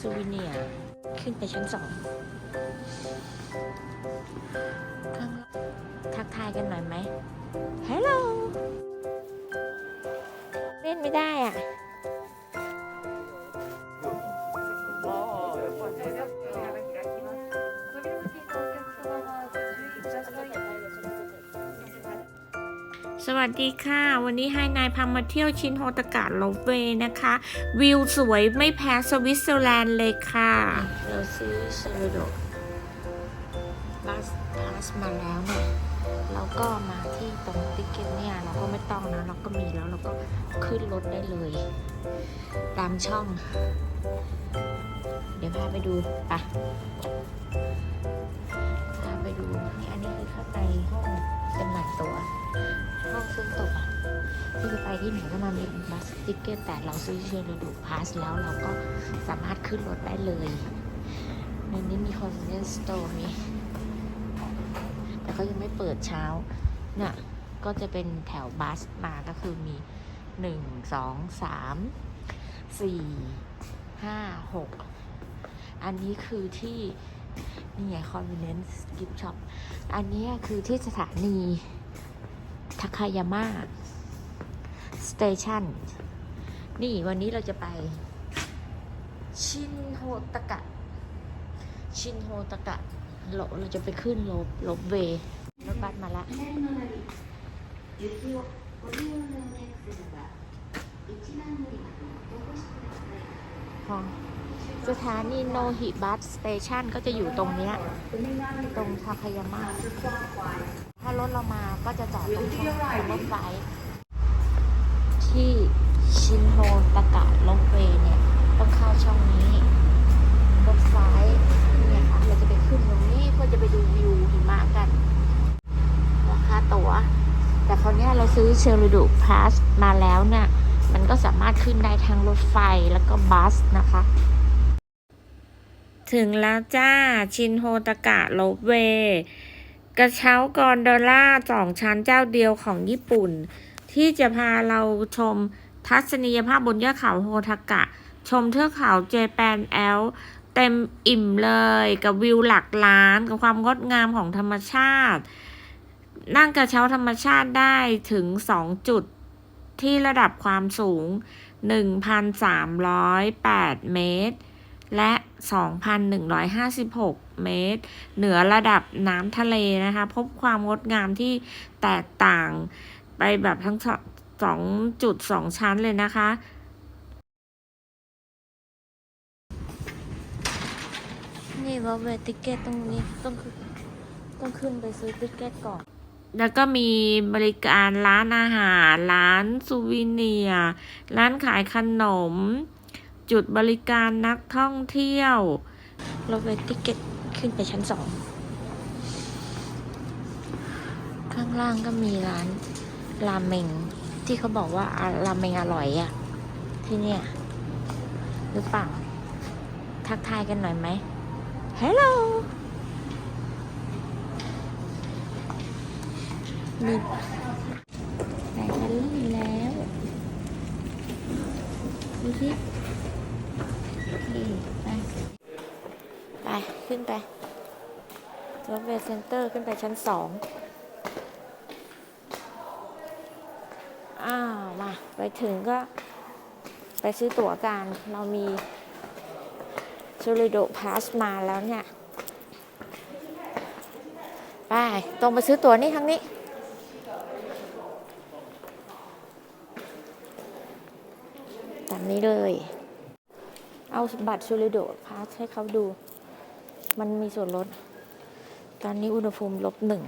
ซูวิเนียขึ้นไปชั้นสองข้างล่างทักทายกันหน่อยไหมฮัลโหลเล่นไม่ได้อะ สวัสดีค่ะ วันนี้ให้นายพามาเที่ยวชินโฮตากะโลเวนะคะ วิวสวยไม่แพ้สวิตเซอร์แลนด์เลยค่ะ เราซื้อเซโรโดบัสพาสมาแล้วเนี่ยเราก็มาที่ตรงติกเก็ตเนี่ยเราก็ไม่ต้องนะเราก็มีแล้วเราก็ขึ้นรถได้เลย ตามช่อง เดี๋ยวพาไปดูไป ไปดูนี่อันนี้คือข้างในห้องจำหน่ายตั๋วห้องซื้อตั๋วที่จะไปที่ไหนก็มามีบัสติกเกตแต่เราซื้อเชอร์ดูพาสแล้วเราก็สามารถขึ้นรถได้เลยในนี้มีคอนเวนต์สโตร์มีแต่ก็ยังไม่เปิดเช้าเนี่ยก็จะเป็นแถวบัสมาก็คือมีหนึ่งสองสามสี่ห้าหกอันนี้คือที่ นี่ไงคอนเวนเนสกิฟช็อปอันนี้คือที่สถานีทาคายาม่าสเตชันนี่วันนี้เราจะไป ชินโฮตะกะ ชินโฮตะกะเราเราจะไปขึ้นลบลบเวรถบัสมาละพอ สถานีโนฮิบัสสเตชันก็จะอยู่ตรงเนี้ย ตรงทาคายาม่าถ้ารถเรามาก็จะจอดตรงช่องรถไฟที่ชินโฮตะกะลงเวย์เนี่ย ต้องเข้าช่องนี้รถไฟเนี่ยค่ะเราจะไปขึ้นตรงนี้เพื่อจะไปดูวิวหิมะกันราคาตั๋ว แต่คราวนี้เราซื้อเชอริดูพาสมาแล้วเนี่ยมันก็สามารถขึ้นได้ทั้งรถไฟแล้วก็บัสนะคะ ถึงแล้วจ้า ชินโฮตะกะโลบเว กระเช้ากอนดอล่าสองชั้นเจ้าเดียวของญี่ปุ่น ที่จะพาเราชมทัศนียภาพบนยอดเขาโฮทากะ ชมเทือกเขาเจแปนแอลเต็มอิ่มเลยกับวิวหลักล้านกับความงดงามของธรรมชาติ นั่งกระเช้าธรรมชาติได้ถึง2จุดที่ระดับความสูง 1,308 เมตร และ 2,156 เมตร เหนือระดับน้ำทะเลนะคะ พบความงดงามที่แตกต่างไปแบบทั้งสองสองจุดสองชั้นเลยนะคะนี่รถเวติเกตตรงนี้ต้องขึ้นต้องขึ้นไปซื้อติเกตก่อน แล้วก็มีบริการร้านอาหาร ร้านซูวิเนียร์ร้านขายขนม จุดบริการนักท่องเที่ยว เรถเวติเกตขึ้นไปชั้นสอง ข้างล่างก็มีร้านราเมงที่เขาบอกว่าราเมงอร่อยอะที่เนี่ย หรือเปล่า ทักทายกันหน่อยไหมฮัลโหลมีแบตเตอรี่แล้วดูสิ โอเคไปไปขึ้นไปรถเวย์เซ็นเตอร์ขึ้นไปชั้นสองอ้าว มา ไปถึงก็ ไปซื้อตั๋วกัน เรามีชูริโดพาสมาแล้วเนี่ย ไป ตรงไปซื้อตั๋วนี่ทางนี้ ตามนี้เลย เอาบัตรชูริโดพาสให้เขาดู มันมีส่วนลด ตอนนี้อุณหภูมิลบหนึ่ง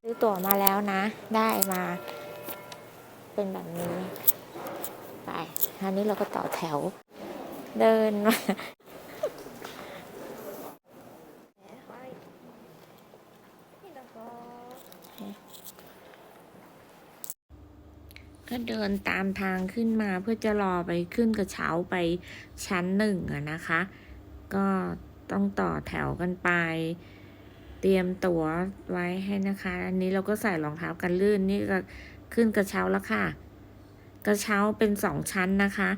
ซื้อตั๋วมาแล้วนะ ได้มา เป็นแบบนี้ ไป คราวนี้เราก็ต่อแถว เดินมา ก็เดินตามทางขึ้นมาเพื่อจะรอไปขึ้นกระเช้าไปชั้นหนึ่งอะนะคะ ก็ต้องต่อแถวกันไป เตรียมตั๋วไว้ให้นะคะ อันนี้เราก็ใส่รองเท้ากันลื่นนี่ก็ขึ้นกระเช้าแล้วค่ะ กระเช้าเป็นสองชั้นนะคะ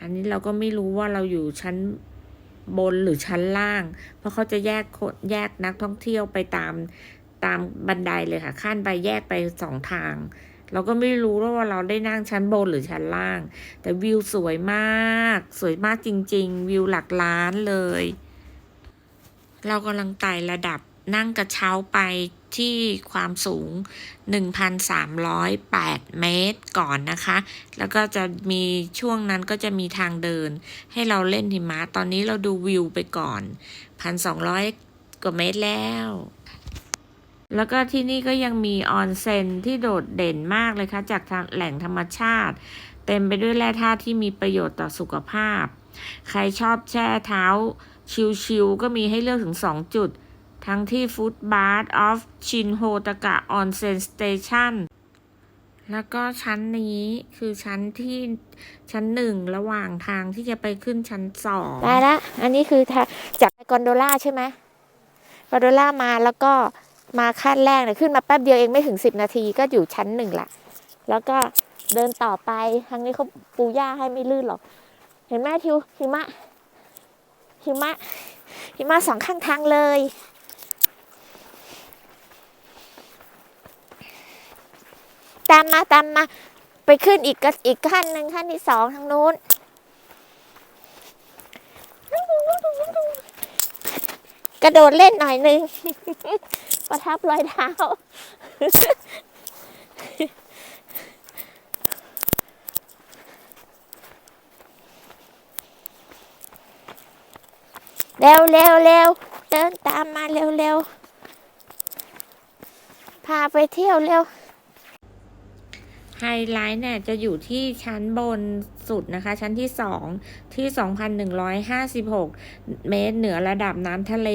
อันนี้เราก็ไม่รู้ว่าเราอยู่ชั้นบนหรือชั้นล่าง เพราะเขาจะแยกคนแยกนักท่องเที่ยวไปตามตามบันไดเลยค่ะขั้นไปแยกไปสองทาง เราก็ไม่รู้ว่าเราได้นั่งชั้นบนหรือชั้นล่าง แต่วิวสวยมาก สวยมากจริง ๆ วิวหลักล้านเลย เรากำลังไต่ระดับนั่งกระเช้าไปที่ความสูง 1,308 เมตรก่อนนะคะ แล้วก็จะมีช่วงนั้นก็จะมีทางเดิน ให้เราเล่นหิมะ ตอนนี้เราดูวิวไปก่อน 1,200 กว่าเมตรแล้ว แล้วก็ที่นี่ก็ยังมีออนเซ็นที่โดดเด่นมากเลยค่ะ จากทางแหล่งธรรมชาติ เต็มไปด้วยแร่ธาตุที่มีประโยชน์ต่อสุขภาพ ใครชอบแช่เท้า ชิลๆก็มีให้เลือกถึง 2 จุด ทั้งที่ฟุตบาร์ of ชินโฮตากะออนเซ็นสเตชันแล้วก็ชั้นนี้คือชั้นที่ชั้นหนึ่งระหว่างทางที่จะไปขึ้นชั้นสองได้ละ อันนี้คือจากกอนโดล่าใช่ไหมกอนโดล่ามาแล้วก็ มาขั้นแรกเนี่ยขึ้นมาแป๊บเดียวเองไม่ถึง 10 นาทีก็อยู่ชั้นหนึ่งละ แล้วก็เดินต่อไปทางนี้เขาปูหญ้าให้ไม่ลื่นหรอก เห็นไหมทิวหิมะหิมะหิมะสองข้างทางเลย ตามมาตามมาไปขึ้นอีกกอีกขั้นหนึ่งขั้นที่สองทางนู้นกระโดดเล่นหน่อยนึง ประทับรอยเท้า เร็วเร็วเร็วเดินตามมาเร็วเร็วพาไปเที่ยวเร็วไฮไลท์เนี่ยจะอยู่ที่ชั้นบน สุดนะคะ ชั้นที่ 2 ที่ 2,156 เมตรเหนือระดับน้ำทะเล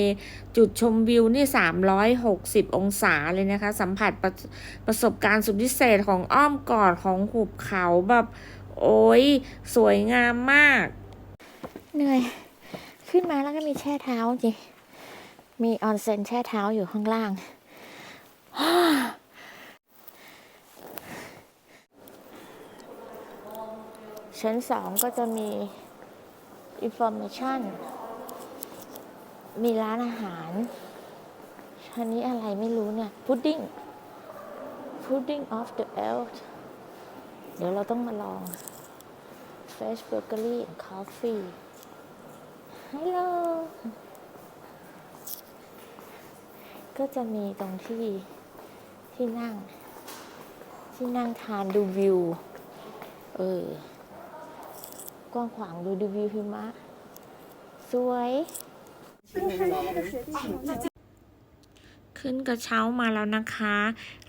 จุดชมวิวนี่ 360 องศาเลยนะคะ สัมผัสประประสบการณ์สุดพิเศษของอ้อมกอดของหุบเขาแบบ โอ้ย สวยงามมาก เหนื่อย ขึ้นมาแล้วก็มีแช่เท้าจิมีออนเซ็นแช่เท้าอยู่ข้างล่าง ชั้นสองก็จะมี information มีร้านอาหาร ชั้นนี้อะไรไม่รู้เนี่ย pudding pudding of the elf เดี๋ยวเราต้องมาลอง fresh bakery and coffee ฮัลโหลก็จะมีตรงที่ที่นั่ง ที่นั่งทานดูวิว เออ กว้างขวางดูดูวิวหิมะ สวย ขึ้นกระเช้ามาแล้วนะคะ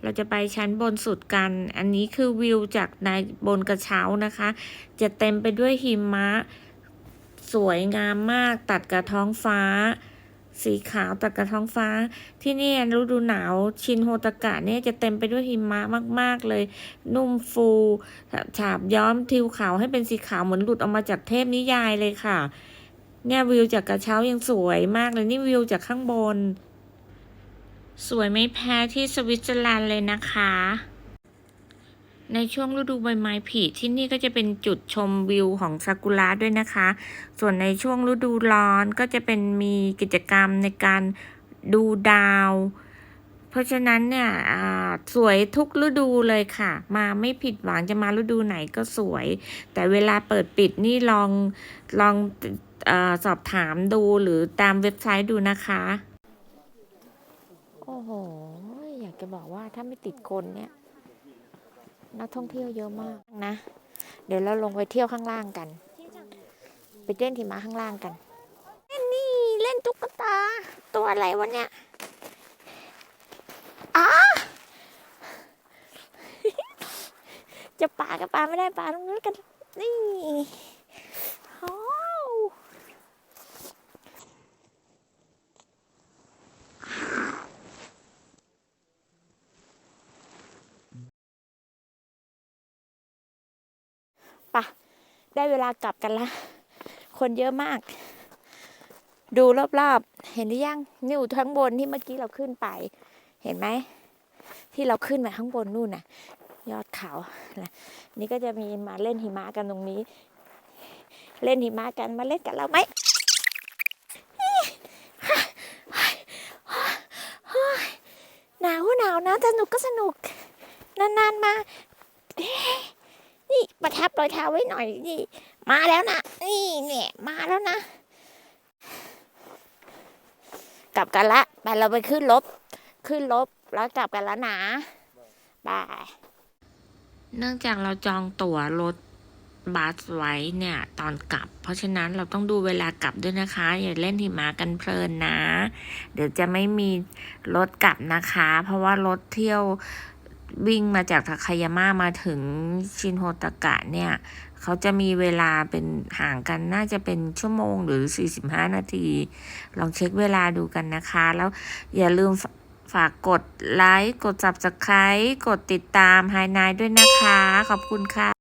เราจะไปชั้นบนสุดกัน อันนี้คือวิวจากในบนกระเช้านะคะ จะเต็มไปด้วยหิมะ สวยงามมากตัดกับท้องฟ้า สีขาวตัดกับท้องฟ้า ที่นี่ฤดูหนาวชินโฮตากะเนี่ยจะเต็มไปด้วยหิมะมาก ๆ เลย นุ่มฟูฉาบย้อมทิวเขาให้เป็นสีขาวเหมือนหลุดออกมาจากเทพนิยายเลยค่ะ เนี่ยวิวจากกระเช้ายังสวยมากเลยนี่วิวจากข้างบน สวยไม่แพ้ที่สวิตเซอร์แลนด์เลยนะคะ ในช่วงฤดูใบไม้ผลิที่นี่ก็จะเป็นจุดชมวิวของซากุระด้วยนะคะ ส่วนในช่วงฤดูร้อนก็จะเป็นมีกิจกรรมในการดูดาว เพราะฉะนั้นเนี่ยสวยทุกฤดูเลยค่ะ มาไม่ผิดหวังจะมาฤดูไหนก็สวย แต่เวลาเปิดปิดนี่ลองลองอสอบถามดูหรือตามเว็บไซต์ดูนะคะ โอ้โห อยากจะบอกว่าถ้าไม่ติดคนเนี่ย นักท่องเที่ยวเยอะมากนะ เดี๋ยวเราลงไปเที่ยวข้างล่างกัน ไปเล่นหิมะข้างล่างกัน เล่นนี่เล่นตุ๊กตา ตัวอะไรวะเนี่ยอ้าจะปากับปาไม่ได้ปาต้องเล่นกัน นี่โอ้วไปะ ได้เวลากลับกันละ คนเยอะมาก ดูรอบๆ เห็นหรือยังนี่อยู่ข้างบนที่เมื่อกี้เราขึ้นไป เห็นไหม ที่เราขึ้นไปข้างบนนู่นน่ะ ยอดเขานะนี่ก็จะมีมาเล่นหิมะกันตรงนี้ เล่นหิมะกันมาเล่นกับเราไหมหนาวหนาวนะสนุกก็สนุก นานๆมา ประทับรอยเท้าไว้หน่อยนี่ มาแล้วนะ นี่เนี่ยมาแล้วนะ กลับกันละไปเราไปขึ้นรถขึ้นรถแล้วกลับกันแล้วนะบายเนื่องจากเราจองตั๋วรถบัสไว้เนี่ยตอนกลับ เพราะฉะนั้นเราต้องดูเวลากลับด้วยนะคะ อย่าเล่นหิมะกันเพลินนะ เดี๋ยวจะไม่มีรถกลับนะคะ เพราะว่ารถเที่ยว วิ่งมาจากทาคายาม่ามาถึงชินโฮตากะเนี่ย เขาจะมีเวลาเป็นห่างกันน่าจะเป็นชั่วโมงหรือ 45 นาที ลองเช็คเวลาดูกันนะคะ แล้วอย่าลืมฝฝากกดไลค์ กด subscribe กดติดตามไฮนายด้วยนะคะ ขอบคุณค่ะ